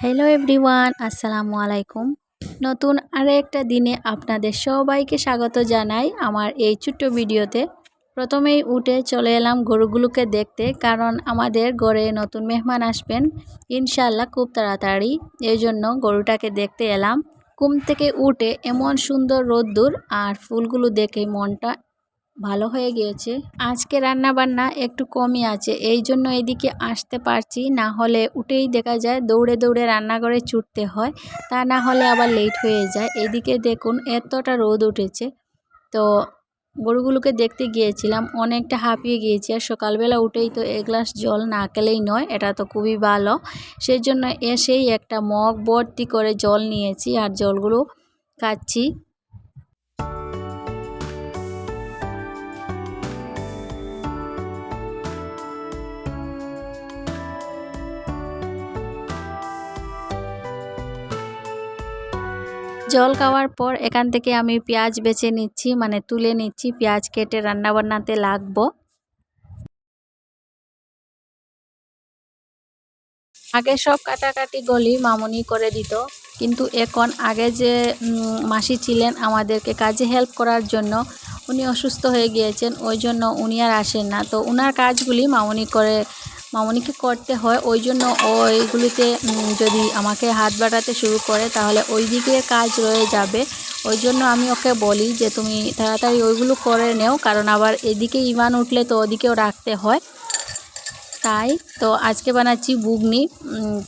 Hello everyone আসসালামু আলাইকুম নতুন আরেকটা দিনে আপনাদের সবাইকে স্বাগত জানাই আমার এই ছোট্ট ভিডিওতে। প্রথমেই উঠে চলে এলাম গরুগুলোকে দেখতে, কারণ আমাদের ঘরে নতুন মেহমান আসবেন। ইনশাল্লাহ খুব তাড়াতাড়ি। এই জন্য গরুটাকে দেখতে এলাম। ঘুম থেকে উঠে এমন সুন্দর রোদ্দুর আর ফুলগুলো দেখে মনটা ভালো হয়ে গিয়েছে। আজকে রান্না বান্না একটু কমই আছে, এই জন্য এদিকে আসতে পারছি, না হলে উঠেই দেখা যায় দৌড়ে দৌড়ে রান্না করে ছুটতে হয়, তা না হলে আবার লেট হয়ে যায়। এদিকে দেখুন এতটা রোদ উঠেছে, তো গরুগুলোকে দেখতে গিয়েছিলাম, অনেকটা হাঁপিয়ে গিয়েছি। আর সকালবেলা উঠেই তো এক গ্লাস জল না খেলেই নয়, এটা তো খুবই ভালো। সেই জন্য এসেই একটা মগ ভর্তি করে জল নিয়েছি, আর জলগুলো খাচ্ছি। জল খাওয়ার পর এখান থেকে আমি পেঁয়াজ বেছে নিচ্ছি মানে তুলে নিচ্ছি, পেঁয়াজ কেটে রান্নাবান্নাতে লাগবো। আগে সব কাটাকাটি গলি মামুনি করে দিত, কিন্তু এখন আগে যে মাসি ছিলেন আমাদেরকে কাজে হেল্প করার জন্য উনি অসুস্থ হয়ে গিয়েছেন, ওই জন্য উনি আর আসেন না। তো ওনার কাজগুলি মামুনি করে মামনিকে করতে হয়। ওই জন্য ওইগুলিতে যদি আমাকে হাত বাটাতে শুরু করে, তাহলে ওই দিকে কাজ রয়ে যাবে। ওই জন্য আমি ওকে বলি যে, তুমি তাড়াতাড়ি ওইগুলো করে নেও, কারণ আবার এদিকে ইমান উঠলে তো ওদিকেও রাখতে হয়। তাই তো আজকে বানাচ্ছি বুগনি।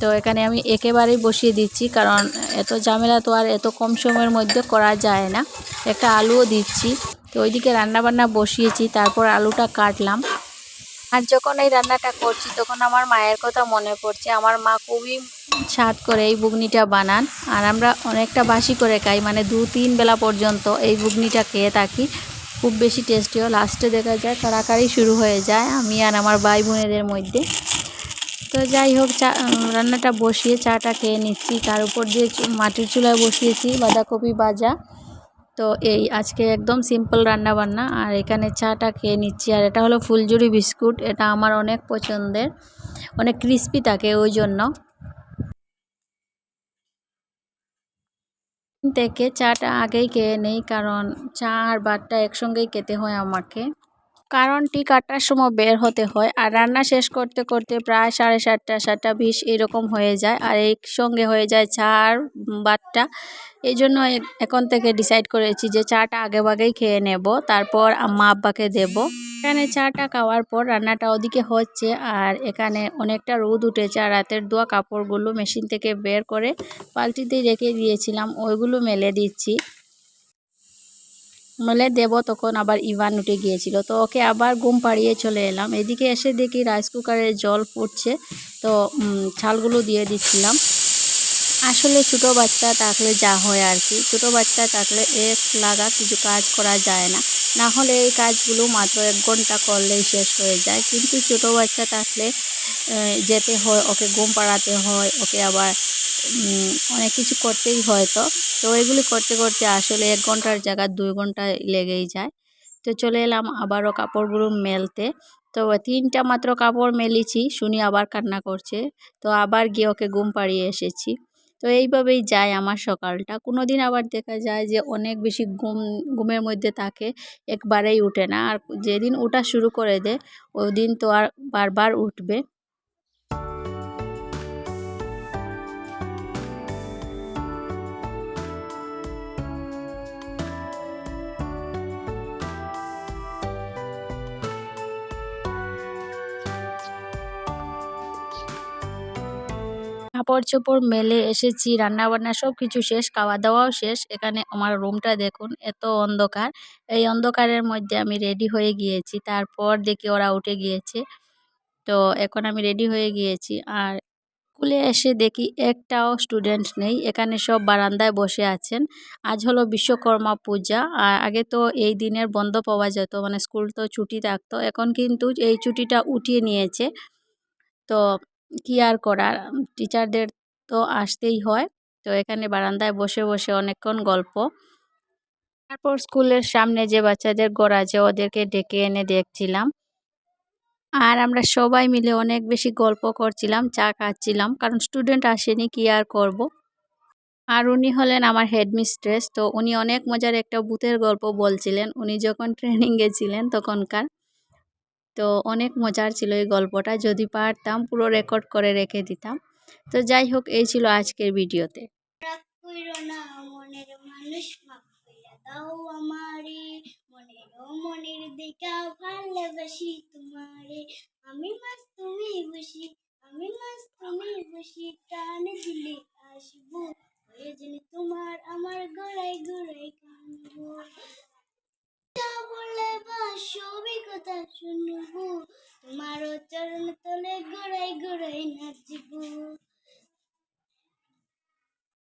তো এখানে আমি একেবারেই বসিয়ে দিচ্ছি, কারণ এত ঝামেলা তো আর এত কম সময়ের মধ্যে করা যায় না। একটা আলুও দিচ্ছি। তো ওইদিকে রান্নাবান্না বসিয়েছি, তারপর আলুটা কাটলাম। আর যখন এই রান্নাটা করছি, তখন আমার মায়ের কথা মনে পড়ছে। আমার মা খুবই স্বাদ করে এই বুগনিটা বানান। আর আমরা অনেকটা বাসি করে খাই মানে দু তিন বেলা পর্যন্ত এই বুগনিটা খেয়ে থাকি। খুব বেশি টেস্টিও লাস্টে দেখা যায় কাড়াকাড়ি শুরু হয়ে যায় আমি আর আমার ভাই বোনেদের মধ্যে। তো যাই হোক, চা রান্নাটা বসিয়ে চাটা খেয়ে নিচ্ছি। তার উপর দিয়ে মাটির চুলায় বসিয়েছি, বাঁধাকপি ভাজা। তো এই আজকে একদম সিম্পল রান্না বান্না আর এখানে চাটা খেয়ে নিচ্ছি। আর এটা হলো ফুলজুরি বিস্কুট, এটা আমার অনেক পছন্দের, অনেক ক্রিস্পি থাকে ওই জন্য। থেকে চাটা আগেই খেয়ে নেই, কারণ চা আর ভাতটা একসঙ্গেই খেতে হয় আমাকে। কারণ আটটার সময় বের হতে হয় আর রান্না শেষ করতে করতে প্রায় সাড়ে সাতটা সাতটা বিশ এরকম হয়ে যায় আর একসঙ্গে হয়ে যায় চা আর ভাতটা। এই জন্য এখন থেকে ডিসাইড করেছি যে চাটা আগে ভাগেই খেয়ে নেব, তারপর আম্মা আব্বাকে দেব। এখানে চাটা খাওয়ার পর রান্নাটা ওদিকে হচ্ছে আর এখানে অনেকটা রোদ উঠেছে আর রাতের দোয়া কাপড়গুলো মেশিন থেকে বের করে পাল্টিতেই রেখে দিয়েছিলাম, ওইগুলো মেলে দিচ্ছি। মেলে দেব, তখন আবার ইভান উঠে গিয়েছিল। তো ওকে আবার ঘুম পাড়িয়ে চলে এলাম। এদিকে এসে দেখি রাইস কুকারে জল ফুটছে তো ছালগুলো দিয়ে দিচ্ছিলাম। আসলে ছোটো বাচ্চা থাকলে যা হয় আর কি। ছোটো বাচ্চা থাকলে এক লাগা কিছু কাজ করা যায় না। না হলে এই কাজগুলো মাত্র এক ঘণ্টা করলেই শেষ হয়ে যায়। কিন্তু ছোটো বাচ্চা থাকলে যেতে হয়, ওকে ঘুম পাড়াতে হয়, ওকে আবার অনেক কিছু করতেই হয় তো। এগুলি করতে করতে আসলে এক ঘণ্টার জায়গায় দুই ঘণ্টা লেগেই যায়। তো চলে এলাম আবারও কাপড়গুলো মেলতে। তো তিনটা মাত্র কাপড় মেলেছি, শুনি আবার কান্না করছে। তো আবার গিয়ে ওকে ঘুম পাড়িয়ে এসেছি। তো এইভাবেই যায় আমার সকালটা। কোনো দিন আবার দেখা যায় যে অনেক বেশি ঘুম, ঘুমের মধ্যে থাকে, একবারেই উঠে না। আর যেদিন ওঠা শুরু করে দেয় ওই দিন তো আর বারবার উঠবে। কাপড় চোপড় মেলে এসেছি, রান্নাবান্না সব কিছু শেষ খাওয়া দাওয়াও শেষ। এখানে আমার রুমটা দেখুন, এত অন্ধকার। এই অন্ধকারের মধ্যে আমি রেডি হয়ে গিয়েছি। তারপর দেখি ওরা উঠে গিয়েছে। তো এখন আমি রেডি হয়ে গিয়েছি। আর স্কুলে এসে দেখি একটাও স্টুডেন্ট নেই। এখানে সব বারান্দায় বসে আছেন। আজ হলো বিশ্বকর্মা পূজা। আর আগে তো এই দিনের বন্ধ পাওয়া যেত মানে স্কুল তো ছুটি থাকতো। এখন কিন্তু এই ছুটিটা উঠিয়ে নিয়েছে। তো কি আর করার টিচারদের তো আসতেই হয়। তো এখানে বারান্দায় বসে বসে অনেকক্ষণ গল্প। তারপর স্কুলের সামনে যে বাচ্চাদের ঘর আছে ওদেরকে ডেকে এনে দেখছিলাম। আর আমরা সবাই মিলে অনেক বেশি গল্প করছিলাম, চা খাচ্ছিলাম। কারণ স্টুডেন্ট আসেনি, কি আর করব। আর উনি হলেন আমার হেডমিস্ট্রেস তো উনি অনেক মজার একটা বুথের গল্প বলছিলেন। উনি যখন ট্রেনিং গেছিলেন তখনকার। তো অনেক মজার ছিল এই গল্পটা। যদি পারতাম পুরো রেকর্ড করে রেখে দিতাম। তো যাই হোক, এই ছিল আজকের ভিডিওতে। আমি তুমি বসি